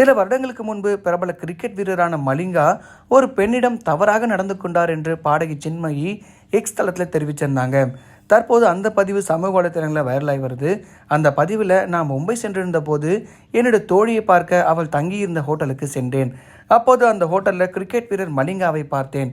சில வருடங்களுக்கு முன்பு பிரபல கிரிக்கெட் வீரரான மலிங்கா ஒரு பெண்ணிடம் தவறாக நடந்து கொண்டார் என்று பாடகி சின்மயி எக்ஸ் தளத்தில் தெரிவிச்சிருந்தாங்க. தற்போது அந்த பதிவு சமூக வலைத்தளங்களில் வைரலாகி வருது. அந்த பதிவில் நான் மும்பை சென்றிருந்த போது என்னுடைய தோழியை பார்க்க அவள் தங்கியிருந்த ஹோட்டலுக்கு சென்றேன். அப்போது அந்த ஹோட்டலில் கிரிக்கெட் வீரர் மலிங்காவை பார்த்தேன்.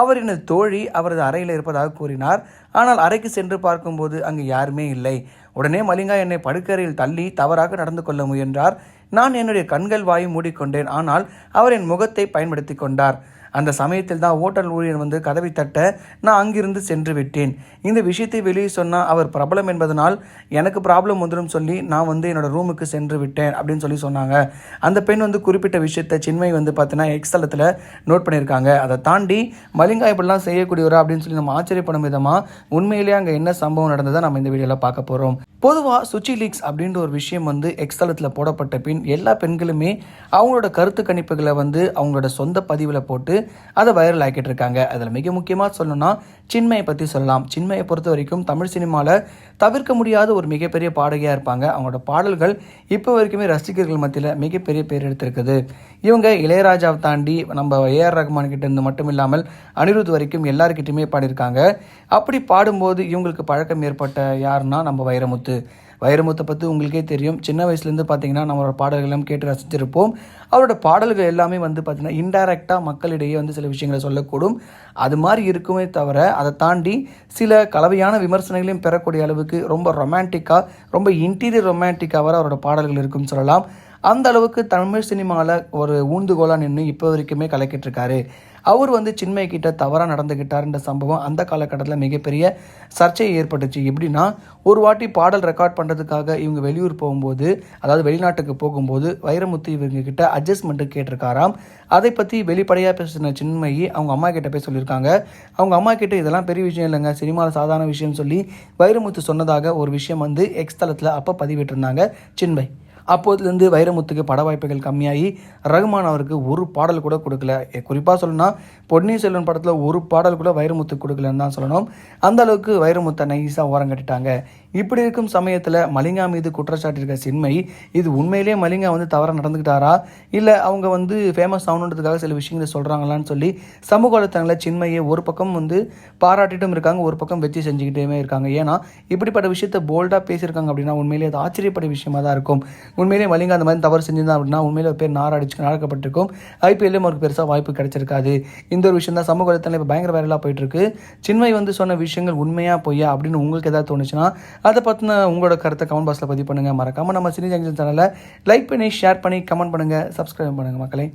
அவர் எனது தோழி அவரது அறையில் இருப்பதாக கூறினார். ஆனால் அறைக்கு சென்று பார்க்கும்போது அங்கு யாருமே இல்லை. உடனே மலிங்கா என்னை படுக்கறையில் தள்ளி தவறாக நடந்து கொள்ள முயன்றார். நான் என்னுடைய கண்கள் வாயை மூடிக்கொண்டேன். ஆனால் அவர் என் முகத்தை பயன்படுத்தி கொண்டார். அந்த சமயத்தில் தான் ஓட்டல் ஊழியர் வந்து கதவை தட்ட நான் அங்கிருந்து சென்று விட்டேன். இந்த விஷயத்தை வெளியே சொன்னால் அவர் பிரபலம் என்பதனால் எனக்கு ப்ராப்ளம் வந்துடும் சொல்லி நான் வந்து என்னோட ரூமுக்கு சென்று விட்டேன் அப்படின்னு சொல்லி சொன்னாங்க. அந்த பெண் வந்து குறிப்பிட்ட விஷயத்தை சின்மை வந்து பார்த்தீங்கன்னா எக்ஸ் தளத்தில் நோட் பண்ணியிருக்காங்க. அதை தாண்டி மலிங்கா இப்படிலாம் செய்யக்கூடியவரா அப்படின்னு சொல்லி நம்ம ஆச்சரியப்படும் விதமாக உண்மையிலேயே அங்கே என்ன சம்பவம் நடந்ததை நம்ம இந்த வீடியோவில் பார்க்க போகிறோம் பொதுவாக சுச்சி லீக்ஸ் அப்படின்ற ஒரு விஷயம் வந்து எக்ஸ்தலத்தில் போடப்பட்ட பின் எல்லா பெண்களுமே அவங்களோட கருத்து கணிப்புகளை வந்து அவங்களோட சொந்த பதிவில் போட்டு அதை வைரல் ஆக்கிட்டு இருக்காங்க அதில் மிக முக்கியமாக சொல்லணும்னா சின்மையை பற்றி சொல்லலாம். சின்மையை பொறுத்த வரைக்கும் தமிழ் சினிமாவில் தவிர்க்க முடியாத ஒரு மிகப்பெரிய பாடகியாக இருப்பாங்க. அவங்களோட பாடல்கள் இப்போ வரைக்குமே ரசிகர்கள் மத்தியில் மிகப்பெரிய பேர் எடுத்திருக்குது. இவங்க இளையராஜாவை தாண்டி நம்ம ஏஆர் ரஹ்மான் கிட்ட இருந்து மட்டும் இல்லாமல் அனிருத் வரைக்கும் எல்லாருக்கிட்டையுமே பாடியிருக்காங்க. அப்படி பாடும்போது இவங்களுக்கு பழக்கம் ஏற்பட்ட யாருன்னா நம்ம வைரமுத்து. வைரமுத்தை பற்றி உங்களுக்கே தெரியும். சின்ன வயசுலேருந்து பார்த்தீங்கன்னா நம்மளோட பாடல்கள் எல்லாம் கேட்டு ரசிச்சிருப்போம். அவரோட பாடல்கள் எல்லாமே வந்து பார்த்தீங்கன்னா இன்டைரக்டாக மக்களிடையே வந்து சில விஷயங்களை சொல்லக்கூடும். அது மாதிரி இருக்குமே தவிர அதை தாண்டி சில கலவையான விமர்சனங்களையும் பெறக்கூடிய அளவுக்கு ரொம்ப ரொமான்டிக்காக ரொம்ப இன்டீரியர் ரொமான்டிக்காக வர அவரோட பாடல்கள் இருக்குன்னு சொல்லலாம். அந்த அளவுக்கு தமிழ் சினிமாவில் ஒரு ஊந்துகோலாக நின்று இப்போ வரைக்குமே கலக்கிட்டு இருக்காரு அவர் வந்து சின்மய கிட்ட தவறாக நடந்துக்கிட்டாருன்ற சம்பவம் அந்த காலகட்டத்தில் மிகப்பெரிய சர்ச்சை ஏற்பட்டுச்சு. எப்படின்னா ஒரு வாட்டி பாடல் ரெக்கார்ட் பண்ணுறதுக்காக இவங்க வெளியூர் போகும்போது அதாவது வெளிநாட்டுக்கு போகும்போது வைரமுத்து இவங்க கிட்ட அட்ஜஸ்ட்மெண்ட்டு கேட்டிருக்காராம். அதை பற்றி வெளிப்படையாக பேசின சின்மயி அவங்க அம்மா கிட்ட போய் சொல்லியிருக்காங்க. அவங்க அம்மா கிட்ட இதெல்லாம் பெரிய விஷயம் இல்லைங்க. சினிமாவில் சாதாரண விஷயம்னு சொல்லி வைரமுத்து சொன்னதாக ஒரு விஷயம் வந்து எக்ஸ் தளத்தில் அப்போ பதிவிட்டிருந்தாங்க சின்மை அப்போதுலேருந்து வைரமுத்துக்கு பட வாய்ப்புகள் கம்மியாகி ரகுமான் அவருக்கு ஒரு பாடல் கூட கொடுக்கல. குறிப்பாக சொல்லணும்னா பொன்னியின் செல்வன் படத்தில் ஒரு பாடல் கூட வைரமுத்துக்கு கொடுக்கலன்னு தான் சொல்லணும். அந்த அளவுக்கு வைரமுத்தை நைஸாக ஓரம் கட்டிட்டாங்க. இப்படி இருக்கும் சமயத்தில் மலிங்கா மீது குற்றச்சாட்டிருக்க சின்மை இது உண்மையிலேயே மலிங்கா வந்து தவறாக நடந்துக்கிட்டாரா இல்லை அவங்க வந்து ஃபேமஸ் ஆகணுன்றதுக்காக சில விஷயங்களை சொல்கிறாங்களான்னு சொல்லி சமூக வலைத்தளங்களில் சின்மையை ஒரு பக்கம் வந்து பாராட்டிட்டும் இருக்காங்க ஒரு பக்கம் வச்சு செஞ்சுக்கிட்டே இருக்காங்க. ஏன்னா இப்படிப்பட்ட விஷயத்த போல்டாக பேசியிருக்காங்க அப்படின்னா உண்மையிலேயே அது ஆச்சரியப்பட்ட விஷயமா தான் இருக்கும். உண்மையிலேயே மலிங்கா அந்த மாதிரி தவறு செஞ்சிருந்தா அப்படின்னா உண்மையிலே பேர் நாரடிச்சு நடக்கப்பட்டிருக்கும் ஐபிஎல்லும் அவருக்கு பெருசாக வாய்ப்பு கிடைச்சிருக்காது. இந்த ஒரு விஷயம் தான் சமூக வலைத்தளம் இப்போ பயங்கர வைரலாக போயிட்டு இருக்கு. சின்மை வந்து சொன்ன விஷயங்கள் உண்மையாக பொய்யா அப்படின்னு உங்களுக்கு ஏதாவது தோணுச்சுன்னா அதை பற்றின உங்களோட கருத்தை கமெண்ட் பாக்ஸில் பதிவு பண்ணுங்கள் மறக்காமல் நம்ம சினி ஜங்ஷன் சேனலை லைக் பண்ணி ஷேர் பண்ணி கமெண்ட் பண்ணுங்கள் சப்ஸ்கிரைப் பண்ணுங்கள் மக்களே.